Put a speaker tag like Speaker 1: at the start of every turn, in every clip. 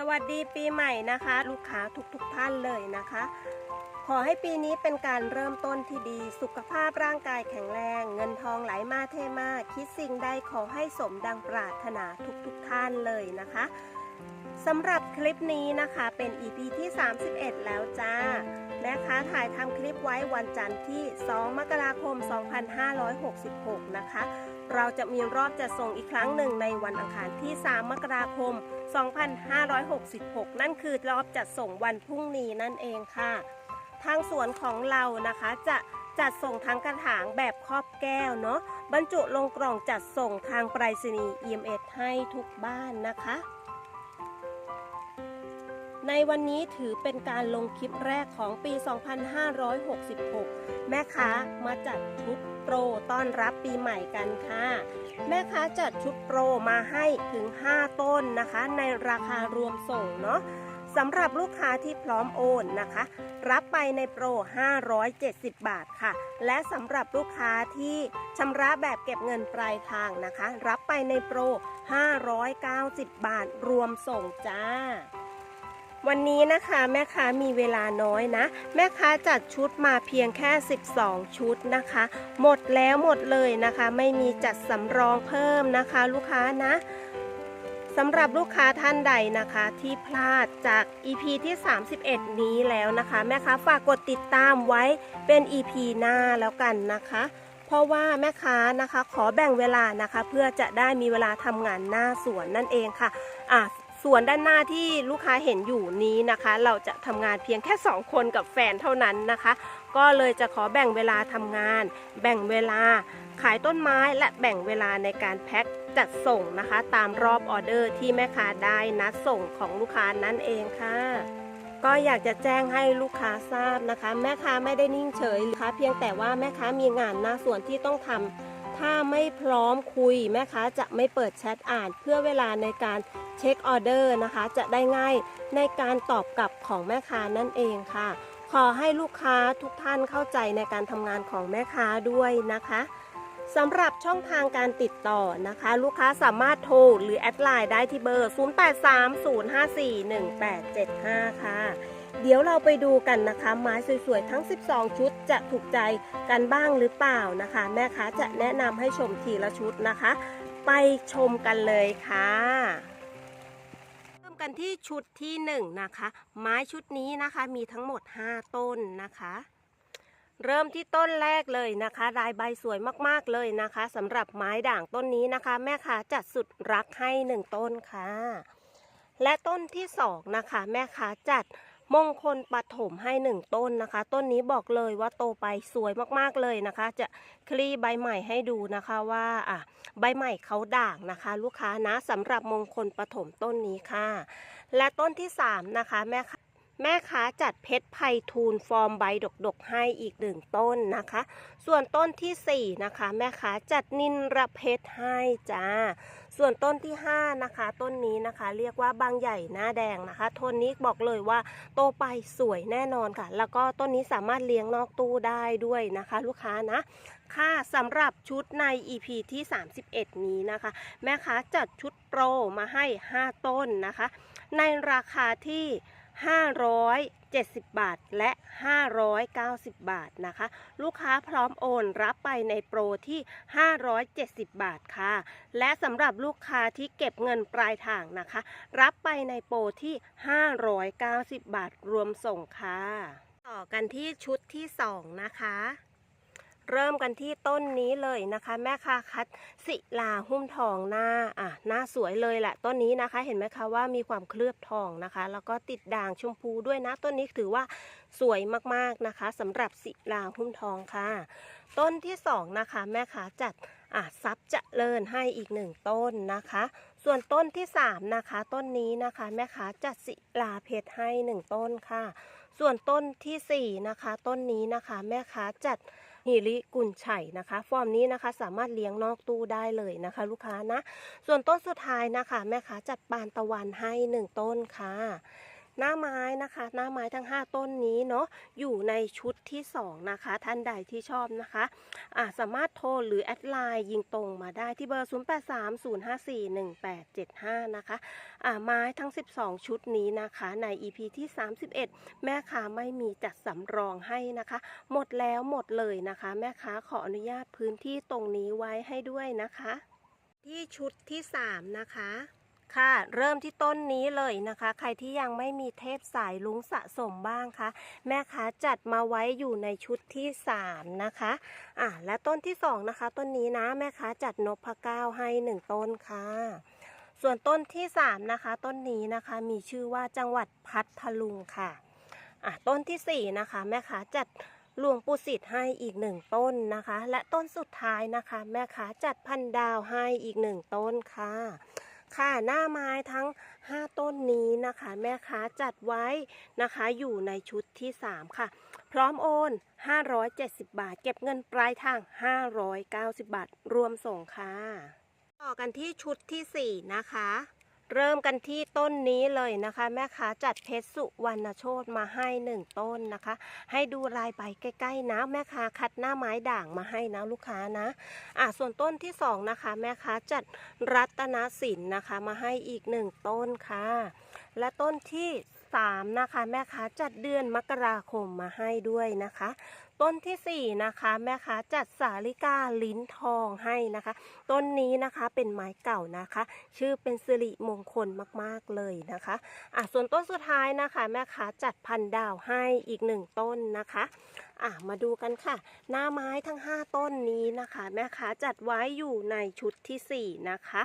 Speaker 1: สวัสดีปีใหม่นะคะ ลูกค้าทุกๆทท่านเลยนะคะ ขอให้ปีนี้เป็นการเริ่มต้นที่ดี สุขภาพร่างกายแข็งแรง เงินทองไหลมาเทมาคิดสิ่งใดขอให้สมดังปรารถนาทุกๆทท่านเลยนะคะสำหรับคลิปนี้นะคะเป็น EP ที่ 31 แล้วจ้าแม่ค้าถ่ายทำคลิปไว้วันจันทร์ที่ 2 มกราคม 2566 นะคะ เราจะมีรอบจัดส่งอีกครั้งหนึ่งในวันอังคารที่ 3 มกราคม 2566 นั่นคือรอบจัดส่งวันพรุ่งนี้นั่นเองค่ะ ทางสวนของเรานะคะจะจัดส่งทางกระถางแบบครอบแก้วเนาะบรรจุลงกล่องจัดส่งทางไปรษณีย์ EMS ให้ทุกบ้านนะคะ ในวันนี้ถือเป็นการลงคลิปแรกของปี 2566 แม่ค้ามาจัดชุด โปรต้อนรับปีใหม่กันค่ะ แม่ค้าจัดชุดโปรมาให้ถึง 5 ต้นนะคะ ในราคารวมส่งเนาะสำหรับลูกค้าที่พร้อมโอนนะคะ รับไปในโปร 570 บาทค่ะ และสำหรับลูกค้าที่ชำระแบบเก็บเงินปลายทางนะคะ รับไปในโปร 590 บาทรวมส่งจ้า วันนี้นะคะแม่ค้ามีเวลาน้อยนะ แม่ค้าจัดชุดมาเพียงแค่ 12 ชุดนะคะ หมดแล้วหมดเลยนะคะ ไม่มีจัดสำรองเพิ่มนะคะ ลูกค้านะสำหรับลูกค้าท่านใดนะคะที่พลาดจาก EP ที่ 31 นี้แล้วนะคะ แม่ค้าฝากกดติดตามไว้เป็น EP หน้าแล้วกันนะคะ เพราะว่าแม่ค้านะคะขอแบ่งเวลานะคะ เพื่อจะได้มีเวลาทำงานหน้าสวนนั่นเองค่ะอะ ส่วนด้านหน้าที่ลูกค้าเห็นอยู่นี้นะคะ เราจะทำงานเพียงแค่ 2 คนกับแฟนเท่านั้นนะคะ ก็เลยจะขอแบ่งเวลาทำงาน แบ่งเวลาขายต้นไม้และแบ่งเวลาในการแพ็คจัดส่งนะคะ ตามรอบออเดอร์ที่แม่ค้าได้นัดส่งของลูกค้านั่นเองค่ะก็อยากจะแจ้งให้ลูกค้าทราบนะคะ แม่ค้าไม่ได้นิ่งเฉยนะคะเพียงแต่ว่าแม่ค้ามีงานหน้าส่วนที่ต้องทำถ้าไม่พร้อมคุยแม่ค้าจะไม่เปิดแชทอ่านเพื่อเวลาในการ เช็คออเดอร์นะคะ จะได้ง่ายในการตอบกลับของแม่ค้านั่นเองค่ะ ขอให้ลูกค้าทุกท่านเข้าใจในการทำงานของแม่ค้าด้วยนะคะสำหรับช่องทางการติดต่อนะคะ ลูกค้าสามารถโทรหรือแอดไลน์ได้ที่เบอร์ 0830541875 ค่ะ เดี๋ยวเราไปดูกันนะคะ ไม้สวยๆ ทั้ง 12 ชุดจะถูกใจกันบ้างหรือเปล่านะคะ แม่ค้าจะแนะนำให้ชมทีละชุดนะคะ ไปชมกันเลยค่ะ กันที่ชุดที่1นงนะคะ ไม้ชุดนี้นะคะมีทั้งหมด 5 ต้นนะคะ เริ่มที่ต้นแรกเลยนะคะลายใบสวยมากๆเลยนะคะสำหรับไม้ด่างต้นนี้นะคะ แม่ค้าจัดสุดรักให้หนึ่งต้นค่ะ และต้นที่สองนะคะ แม่ค้าจัด มงคลปัดถมให้หนึ่งต้นนะคะ ต้นนี้บอกเลยว่าโตไปสวยมากๆเลยนะคะ จะคลี่ใบใหม่ให้ดูนะคะว่าอะใบใหม่เขาด่างนะคะ ลูกค้านะสำหรับมงคลปัดถมต้นนี้ค่ะ และต้นที่สามนะคะแม่ค่ะ แม่ค้าจัดเพชรไพทูลฟอร์มใบดกๆให้อีกหนึ่งต้นนะคะ ส่วนต้นที่สี่นะคะ แม่ค้าจัดนินระเพชรให้จ้า ส่วนต้นที่ห้านะคะ ต้นนี้นะคะ เรียกว่าบางใหญ่หน้าแดงนะคะต้นนี้บอกเลยว่าโตไปสวยแน่นอนค่ะ แล้วก็ต้นนี้สามารถเลี้ยงนอกตู้ได้ด้วยนะคะ ลูกค้านะค่ะสำหรับชุดใน EP ที่ 31 นี้นะคะ แม่ค้าจัดชุดโปรมาให้ 5 ต้นนะคะ ในราคาที่ 570 บาท และ 590 บาทนะคะ ลูกค้าพร้อมโอนรับไปในโปรที่ 570 บาทค่ะ และสำหรับลูกค้าที่เก็บเงินปลายทางนะคะ รับไปในโปรที่ 590 บาทรวมส่งค่ะ ต่อกันที่ชุดที่ 2 นะคะ เริ่มกันที่ต้นนี้เลยนะคะ แม่ค้าคัดศิลาหุ้มทองหน้าอะหน้าสวยเลยแหละต้นนี้นะคะ เห็นไหมคะว่ามีความเคลือบทองนะคะ แล้วก็ติดด่างชมพูด้วยนะ ต้นนี้ถือว่าสวยมากๆนะคะสำหรับศิลาหุ้มทองค่ะ ต้นที่สองนะคะ แม่ค้าจัดอะซับเจะเลินให้อีกหนึ่งต้นนะคะ ส่วนต้นที่สามนะคะต้นนี้นะคะแม่ค้าจัดศิลาเพชรให้หนึ่งต้นค่ะ ส่วนต้นที่สี่นะคะต้นนี้นะคะแม่ค้าจัด ฮิริกุลไฉนะคะ ฟอร์มนี้นะคะสามารถเลี้ยงนอกตู้ได้เลยนะคะ ลูกค้านะ ส่วนต้นสุดท้ายนะคะ แม่ค้าจัดปานตะวันให้หนึ่งต้นค่ะ หน้าไม้นะคะ หน้าไม้ทั้ง 5 ต้นนี้เนาะอยู่ในชุดที่ 2 นะคะ ท่านใดที่ชอบนะคะอ่าสามารถโทรหรือแอดไลน์ยิงตรงมาได้ที่เบอร์ 0830541875 นะคะอ่าไม้ทั้ง 12 ชุดนี้นะคะใน EP ที่ 31 แม่ค้าไม่มีจัดสำรองให้นะคะ หมดแล้วหมดเลยนะคะ แม่ค้าขออนุญาตพื้นที่ตรงนี้ไว้ให้ด้วยนะคะ ที่ชุดที่ 3 นะคะ ค่ะ เริ่มที่ต้นนี้เลยนะคะ ใครที่ยังไม่มีเทพสายลุงสะสมบ้างคะแม่ค้าจัดมาไว้อยู่ในชุดที่ 3 นะคะอะและต้นที่ 2 นะคะ ต้นนี้นะแม่ค้าจัดนพเก้าให้ 1 ต้นค่ะ ส่วนต้นที่ 3 นะคะ ต้นนี้นะคะมีชื่อว่าจังหวัดพัทลุงค่ะอะต้นทีสี่4 นะคะ แม่ค้าจัดหลวงปู่สิทธิ์ให้อีกหนึ่งต้นนะคะ และต้นสุดท้ายนะคะ แม่ค้าจัดพันดาวให้อีกหนึ่งต้นค่ะ ค่ะ หน้าไม้ทั้ง 5 ต้นนี้นะคะ แม่ค้าจัดไว้นะคะ อยู่ในชุดที่ 3 ค่ะ พร้อมโอน 570 บาท เก็บเงินปลายทาง 590 บาท รวมส่งค่ะ ต่อกันที่ชุดที่ 4 นะคะ เริ่มกันที่ต้นนี้เลยนะคะ แม่ค้าจัดเพชรสุวรรณโชตมาให้หนึ่งต้นนะคะ ให้ดูลายใบใกล้ๆนะแม่ค้าคัดหน้าไม้ด่างมาให้นะลูกค้านะอะส่วนต้นที่สองนะคะ แม่ค้าจัดรัตนสินนะคะ มาให้อีกหนึ่งต้นค่ะ และต้นที่ 3 นะคะ แม่ค้าจัดเดือนมกราคมมาให้ด้วยนะคะ ต้นทีสี่ 4 นะคะ แม่ค้าจัดสาลิกาลิ้นทองให้นะคะ ต้นนี้นะคะเป็นไม้เก่านะคะ ชื่อเป็นสิริมงคลมากๆเลยนะคะอะส่วนต้นสุดท้ายนะคะ แม่ค้าจัดพันดาวให้อีกหนึ่งต้นนะคะอะมาดูกันค่ะ หน้าไม้ทั้ง 5 ต้นนี้นะคะ แม่ค้าจัดไว้อยู่ในชุดทีสี่4 นะคะ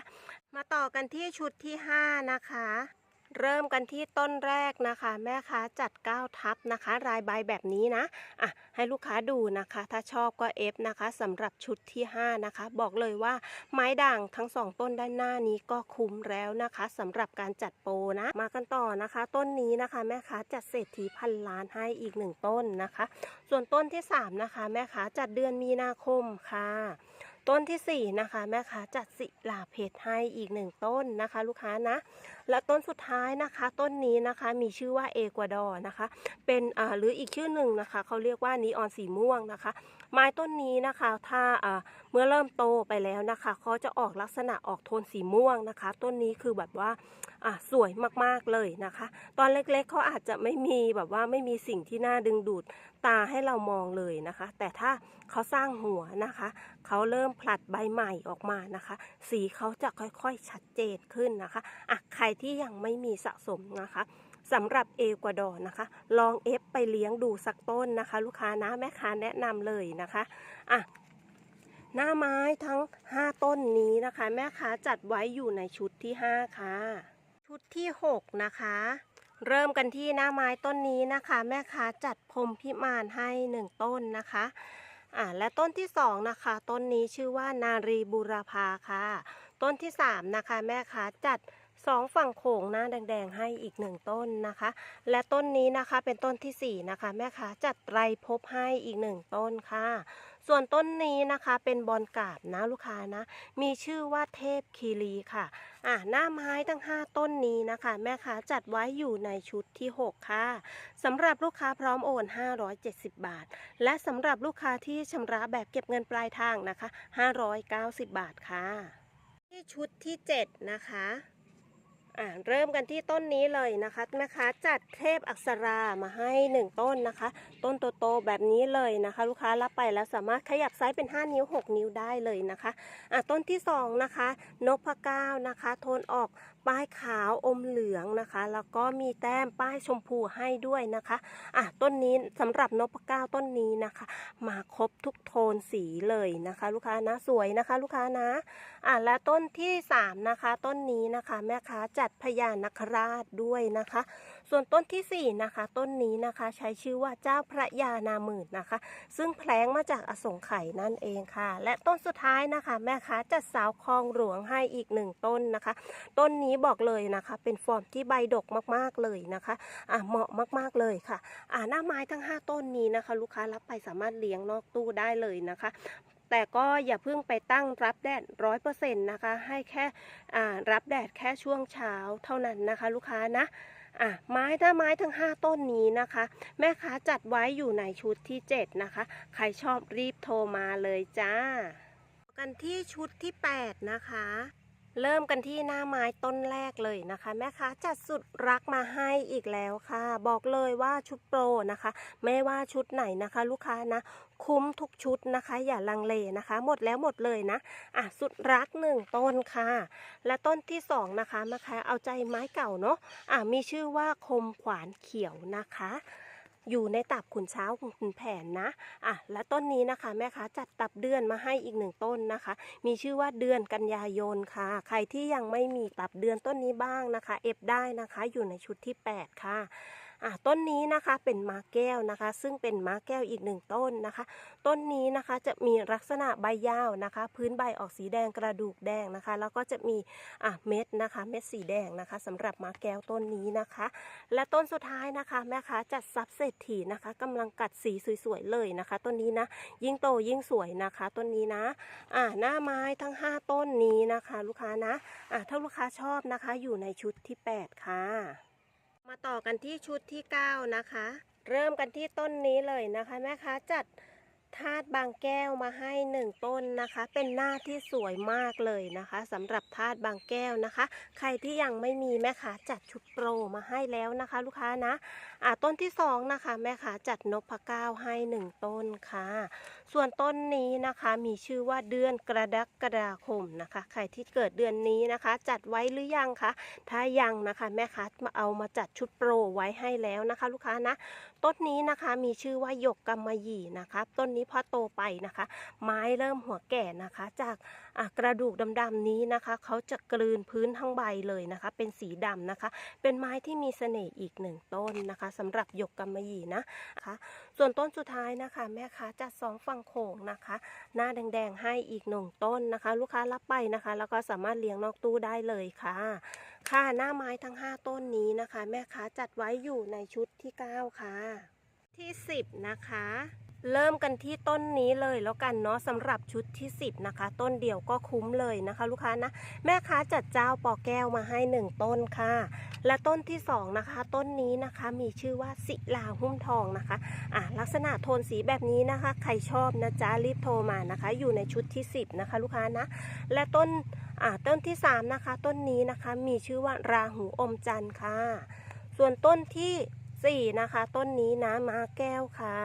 Speaker 1: มาต่อกันที่ชุดที่ 5 นะคะ เริ่มกันที่ต้นแรกนะคะ แม่ค้าจัด9ทับนะคะ รายใบแบบนี้นะอะให้ลูกค้าดูนะคะ ถ้าชอบก็เอฟนะคะสำหรับชุดที่ 5 นะคะ บอกเลยว่าไม้ด่างทั้ง 2 ต้นด้านหน้านี้ก็คุ้มแล้วนะคะสำหรับการจัดโปรนะ มากันต่อนะคะ ต้นนี้นะคะ แม่ค้าจัดเศรษฐีพันล้านให้อีกหนึ่งต้นนะคะ ส่วนต้นที่ 3 นะคะ แม่ค้าจัดเดือนมีนาคมค่ะ ต้นทีสี่ 4 นะคะ แม่ค้าจัดสิลาเพชรให้อีกหนึ่งต้นนะคะ ลูกค้านะ และต้นสุดท้ายนะคะ ต้นนี้นะคะมีชื่อว่าเอกวาดอร์นะคะ เป็นหรืออีกชื่อหนึ่งนะคะเขาเรียกว่านีออนสีม่วงนะคะ ไม้ต้นนี้นะคะ ถ้าเมื่อเริ่มโตไปแล้วนะคะเขาจะออกลักษณะออกโทนสีม่วงนะคะ ต้นนี้คือแบบว่าอ่าสวยมากๆเลยนะคะ ตอนเล็กๆเขาอาจจะไม่มีแบบว่าไม่มีสิ่งที่น่าดึงดูดตาให้เรามองเลยนะคะ แต่ถ้าเขาสร้างหัวนะคะเขาเริ่มผลัดใบใหม่ออกมานะคะ สีเขาจะค่อยๆชัดเจนขึ้นนะคะอะใครที่ยังไม่มีสะสมนะคะ สำหรับเอกวาดอร์นะคะ ลองเอฟไปเลี้ยงดูสักต้นนะคะ ลูกค้านะแม่ค้าแนะนำเลยนะคะอะหน้าไม้ทั้ง 5 ต้นนี้นะคะ แม่ค้าจัดไว้อยู่ในชุดที่ 5 ค่ะ ชุดที่ 6 นะคะ เริ่มกันที่หน้าไม้ต้นนี้นะคะ แม่ค้าจัดพรมพิมานให้ 1 ต้นนะคะอ่าและต้นที่ 2 นะคะ ต้นนี้ชื่อว่านารีบูรพาค่ะ ต้นที่ 3 นะคะ แม่ค้าจัด สองฝั่งโขงหน้าแดงๆให้อีกหนึ่งต้นนะคะ และต้นนี้นะคะเป็นต้นที่4นะคะ แม่ค้าจัดไตรภพให้อีกหนึ่งต้นค่ะ ส่วนต้นนี้นะคะเป็นบอลกาบนะลูกค้านะ มีชื่อว่าเทพคีรีค่ะ อะหน้าไม้ทั้ง 5 ต้นนี้นะคะ แม่ค้าจัดไว้อยู่ในชุดที่ 6 ค่ะสำหรับลูกค้าพร้อมโอน 570 บาท และสำหรับลูกค้าที่ชำระแบบเก็บเงินปลายทางนะคะ 590 บาทค่ะที่ชุดที่ 7 นะคะ อ่าเริ่มกันที่ต้นนี้เลยนะคะแม่ค้าจัดเทพอักษรามาให้1ต้นนะคะ ต้นโตๆแบบนี้เลยนะคะ ลูกค้ารับไปแล้วสามารถขยับไซส์เป็น 5 นิ้ว 6 นิ้วได้เลยนะคะอะต้นที่2นะคะนพเก้านะคะ โทนออก ป้ายขาวอมเหลืองนะคะ แล้วก็มีแต้มป้ายชมพูให้ด้วยนะคะอะต้นนี้สำหรับนพเก้าต้นนี้นะคะ มาครบทุกโทนสีเลยนะคะ ลูกค้านะสวยนะคะ ลูกค้านะอะและต้นที่ 3 นะคะ ต้นนี้นะคะแม่ค้าจัดพญานาคราชด้วยนะคะ ส่วนต้นทีสี่4 นะคะ ต้นนี้นะคะใช้ชื่อว่าเจ้าพระยานาหมื่นนะคะ ซึ่งแผลงมาจากอสงไขยนั่นเองค่ะ และต้นสุดท้ายนะคะ แม่ค้าจัดสาวคลองหลวงให้อีกหนึ่งต้นนะคะ ต้นนี้บอกเลยนะคะ เป็นฟอร์มที่ใบดกมากๆเลยนะคะอะเหมาะมากๆเลยค่ะอะหน้าไม้ทั้ง 5 ต้นนี้นะคะ ลูกค้ารับไปสามารถเลี้ยงนอกตู้ได้เลยนะคะแต่ก็อย่าเพิ่งไปตั้งรับแดดร้อยเปอร์เซ็นต์นะคะ ให้แค่อ่ารับแดดแค่ช่วงเช้าเท่านั้นนะคะ ลูกค้านะอะไม้ถ้าไม้ทั้ง 5 ต้นนี้นะคะ แม่ค้าจัดไว้อยู่ในชุดที่ 7 นะคะ ใครชอบรีบโทรมาเลยจ้า กันที่ชุดที่ 8 นะคะ เริ่มกันที่หน้าไม้ต้นแรกเลยนะคะ แม่ค้าจัดสุดรักมาให้อีกแล้วค่ะ บอกเลยว่าชุดโปรนะคะ ไม่ว่าชุดไหนนะคะ ลูกค้านะคุ้มทุกชุดนะคะ อย่าลังเลนะคะ หมดแล้วหมดเลยนะอะสุดรักหนึ่งต้นค่ะ และต้นที่สองนะคะแม่ค้าเอาใจไม้เก่าเนาะอะมีชื่อว่าคมขวานเขียวนะคะ อยู่ในตับขุนเช้าขุนแผนนะอะและต้นนี้นะคะแม่ค้าจัดตับเดือนมาให้อีกหนึ่งต้นนะคะ มีชื่อว่าเดือนกันยายนค่ะ ใครที่ยังไม่มีตับเดือนต้นนี้บ้างนะคะ เอฟได้นะคะ อยู่ในชุดที่ 8 ค่ะ อะต้นนี้นะคะเป็นม้าแก้วนะคะ ซึ่งเป็นม้าแก้วอีกหนึ่งต้นนะคะ ต้นนี้นะคะจะมีลักษณะใบยาวนะคะ พื้นใบออกสีแดงกระดูกแดงนะคะ แล้วก็จะมีอะเม็ดนะคะ เม็ดสีแดงนะคะสำหรับม้าแก้วต้นนี้นะคะ และต้นสุดท้ายนะคะแม่ค้าจัดซับเศรษฐีนะคะกำลังกัดสีสวยๆเลยนะคะ ต้นนี้นะยิ่งโตยิ่งสวยนะคะต้นนี้นะอ่าหน้าไม้ทั้ง 5 ต้นนี้นะคะ ลูกค้านะอ่าถ้าลูกค้าชอบนะคะ อยู่ในชุดที่ 8 ค่ะ มาต่อกันที่ชุดที่ 9 นะคะ เริ่มกันที่ต้นนี้เลยนะคะแม่ค้าจัด ธาตุบางแก้วมาให้หนึ่งต้นนะคะ เป็นหน้าที่สวยมากเลยนะคะสำหรับธาตุบางแก้วนะคะ ใครที่ยังไม่มีแม่ค้าจัดชุดโปรมาให้แล้วนะคะ ลูกค้านะอ่าต้นที่สองนะคะแม่ค้าจัดนพเก้าให้หนึ่งต้นค่ะ ส่วนต้นนี้นะคะมีชื่อว่าเดือนกระดักกระดาคมนะคะ ใครที่เกิดเดือนนี้นะคะ จัดไว้หรือยังคะถ้ายังนะคะแม่ค้ามาเอามาจัดชุดโปรไว้ให้แล้วนะคะ ลูกค้านะ ต้นนี้นะคะมีชื่อว่าหยกกำมะหยี่นะคะ ต้นนี้พอโตไปนะคะ ไม้เริ่มหัวแก่นะคะ จากกระดูกดำๆนี้นะคะเขาจะกลืนพื้นทั้งใบเลยนะคะ เป็นสีดำนะคะ เป็นไม้ที่มีเสน่ห์อีกหนึ่งต้นนะคะสำหรับหยกกำมะหยี่นะคะส่วนต้นสุดท้ายนะคะ แม่ค้าจัดสองฝั่งโขงนะคะ หน้าแดงๆให้อีกหนึ่งต้นนะคะ ลูกค้ารับไปนะคะ แล้วก็สามารถเลี้ยงนอกตู้ได้เลยค่ะค่ะหน้าไม้ทั้ง 5 ต้นนี้นะคะ แม่ค้าจัดไว้อยู่ในชุดที่ 9 ค่ะ ที่ 10 นะคะ เริ่มกันที่ต้นนี้เลยแล้วกันเนาะสำหรับชุดที่ 10 นะคะ ต้นเดียวก็คุ้มเลยนะคะ ลูกค้านะ แม่ค้าจัดเจ้าปอแก้วมาให้ 1 ต้นค่ะ และต้นที่ 2 นะคะ ต้นนี้นะคะมีชื่อว่าศิลาหุ้มทองนะคะอะลักษณะโทนสีแบบนี้นะคะ ใครชอบนะจ๊ะรีบโทรมานะคะ อยู่ในชุดที่ 10 นะคะ ลูกค้านะ และต้นอ่าต้นที่ 3 นะคะ ต้นนี้นะคะมีชื่อว่าราหูอมจันทร์ค่ะ ส่วนต้นที่ 4 นะคะ ต้นนี้นะมาแก้วค่ะ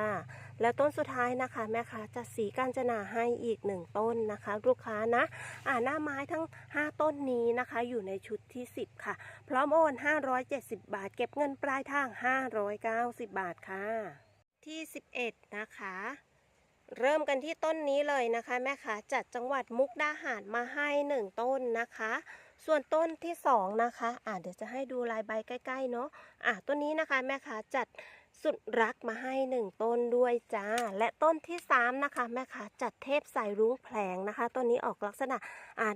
Speaker 1: และต้นสุดท้ายนะคะแม่ค้าจัดสีกาญจนาให้อีกหนึ่งต้นนะคะ ลูกค้านะอ่าหน้าไม้ทั้ง 5 ต้นนี้นะคะ อยู่ในชุดที่ 10 ค่ะ พร้อมโอน 570 บาท เก็บเงินปลายทาง 590 บาทค่ะ ที่ 11 นะคะเริ่มกันที่ต้นนี้เลยนะคะ แม่ค้าจัดจังหวัดมุกดาหารมาให้หนึ่งต้นนะคะ ส่วนต้นที่สองนะคะอ่าเดี๋ยวจะให้ดูลายใบใกล้ๆเนาะอ่าต้นนี้นะคะแม่ค้าจัด สุดรักมาให้หนึ่งต้นด้วยจ้า และต้นที่สามนะคะแม่ค้าจัดเทพสายรุ้งแผลงนะคะต้นนี้ออกลักษณะ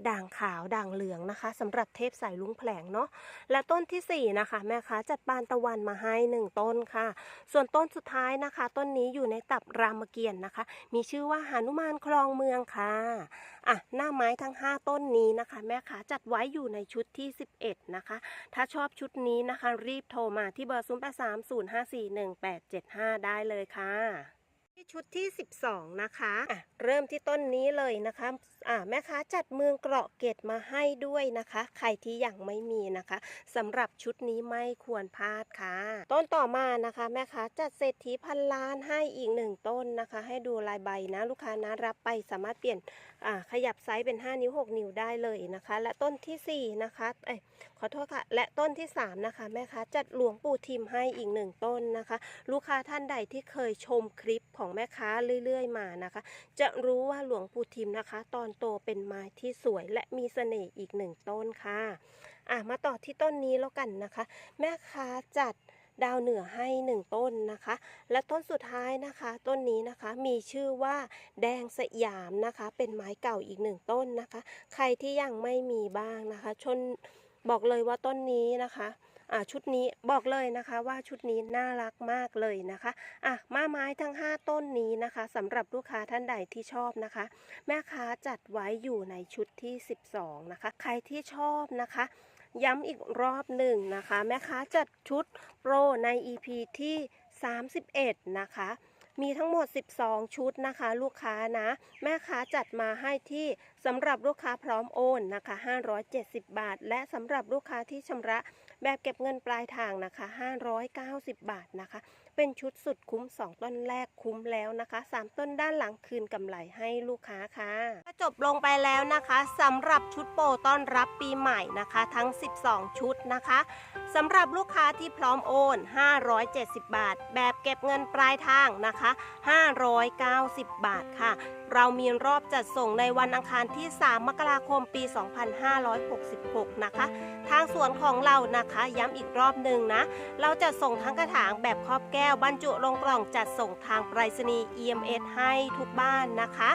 Speaker 1: ด่างขาวด่างเหลืองนะคะสำหรับเทพสายรุ้งแผลงเนาะและต้นที่สี่นะคะแม่ค้าจัดปานตะวันมาให้หนึ่งต้นค่ะ ส่วนต้นสุดท้ายนะคะ ต้นนี้อยู่ในตับรามเกียรตินะคะ มีชื่อว่าหานุมานคลองเมืองค่ะอะหน้าไม้ทั้ง 5 ต้นนี้นะคะ แม่ค้าจัดไว้อยู่ในชุดที่ 11 นะคะ ถ้าชอบชุดนี้นะคะ รีบโทรมาที่เบอร์ 0 8 3 0 5 4 1 8 7 5 ได้เลยค่ะ ที่ชุดที่ 12 นะคะอะเริ่มที่ต้นนี้เลยนะคะอะแม่ค้าจัดเมืองเกราะเกตมาให้ด้วยนะคะ ใครที่ยังไม่มีนะคะสำหรับชุดนี้ไม่ควรพลาดค่ะ ต้นต่อมานะคะ แม่ค้าจัดเศรษฐีพันล้านให้อีกหนึ่งต้นนะคะ ให้ดูลายใบนะ ลูกค้านะรับไปสามารถเปลี่ยนอ่าขยับไซส์เป็น 5 นิ้ว 6 นิ้วได้เลยนะคะ และต้นทีสี่4 นะคะเอ้ยขอโทษค่ะ และต้นที่ 3 นะคะ แม่ค้าจัดหลวงปู่ทิมให้อีกหนึ่งต้นนะคะ ลูกค้าท่านใดที่เคยชมคลิปของแม่ค้าเรื่อย ๆ มานะคะ จะรู้ว่าหลวงปู่ทิมนะคะ ตอนโตเป็นไม้ที่สวยและมีเสน่ห์อีกหนึ่งต้นค่ะอะมาต่อที่ต้นนี้แล้วกันนะคะ แม่ค้าจัดดาวเหนือให้หนึ่งต้นนะคะ และต้นสุดท้ายนะคะต้นนี้นะคะมีชื่อว่าแดงสยามนะคะ เป็นไม้เก่าอีกหนึ่งต้นนะคะ ใครที่ยังไม่มีบ้างนะคะ ชนบอกเลยว่าต้นนี้นะคะ ชุดนี้บอกเลยนะคะว่าชุดนี้น่ารักมากเลยนะคะอะมาไม้ทั้ง 5 ต้นนี้นะคะสำหรับลูกค้าท่านใดที่ชอบนะคะ แม่ค้าจัดไว้อยู่ในชุดที่ 12 นะคะ ใครที่ชอบนะคะย้ำอีกรอบหนึ่งนะคะ แม่ค้าจัดชุดโปรใน EP ที่ 31 นะคะ มีทั้งหมด 12 ชุดนะคะ ลูกค้านะ แม่ค้าจัดมาให้ที่สำหรับลูกค้าพร้อมโอนนะคะ 570 บาท และสำหรับลูกค้าที่ชำระ แบบเก็บเงินปลายทางนะคะ 590 บาทนะคะ เป็นชุดสุดคุ้ม 2 ต้นแรกคุ้มแล้วนะคะ 3 ต้นด้านหลังคืนกำไรให้ลูกค้าค่ะก็จบลงไปแล้วนะคะสำหรับชุดโปรต้อนรับปีใหม่นะคะ ทั้ง 12 ชุดนะคะสำหรับลูกค้าที่พร้อมโอน 570 บาท แบบเก็บเงินปลายทางนะคะ 590 บาทค่ะ เรามีรอบจัดส่งในวันอังคารที่ 3 มกราคมปี 2566 นะคะ ทางสวนของเรานะคะ ย้ำอีกรอบหนึ่งนะ เราจะส่งทั้งกระถางแบบครอบแก้ววบรรจุลงกล่องจัดส่งทางไปรษณีย์ EMS ให้ทุกบ้านนะคะ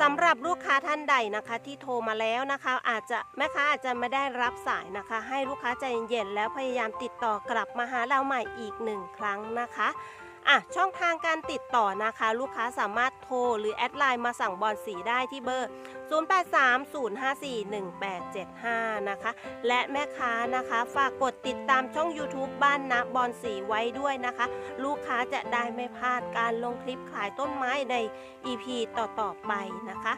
Speaker 1: สำหรับลูกค้าท่านใดนะคะที่โทรมาแล้วนะคะ อาจจะแม่ค้าอาจจะไม่ได้รับสายนะคะ ให้ลูกค้าใจเย็นๆแล้วพยายามติดต่อกลับมาหาเราใหม่อีกหนึ่งครั้งนะคะ อะช่องทางการติดต่อนะคะ ลูกค้าสามารถโทรหรือแอดไลน์มาสั่งบอลสีได้ที่เบอร์ 0830541875 นะคะ และแม่ค้านะคะ ฝากกดติดตามช่อง YouTube บ้านนะบอลสีไว้ด้วยนะคะ ลูกค้าจะได้ไม่พลาดการลงคลิปขายต้นไม้ใน EP ต่อๆไปนะคะ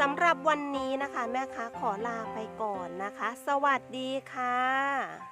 Speaker 1: สำหรับวันนี้นะคะ แม่ค้าขอลาไปก่อนนะคะ สวัสดีค่ะ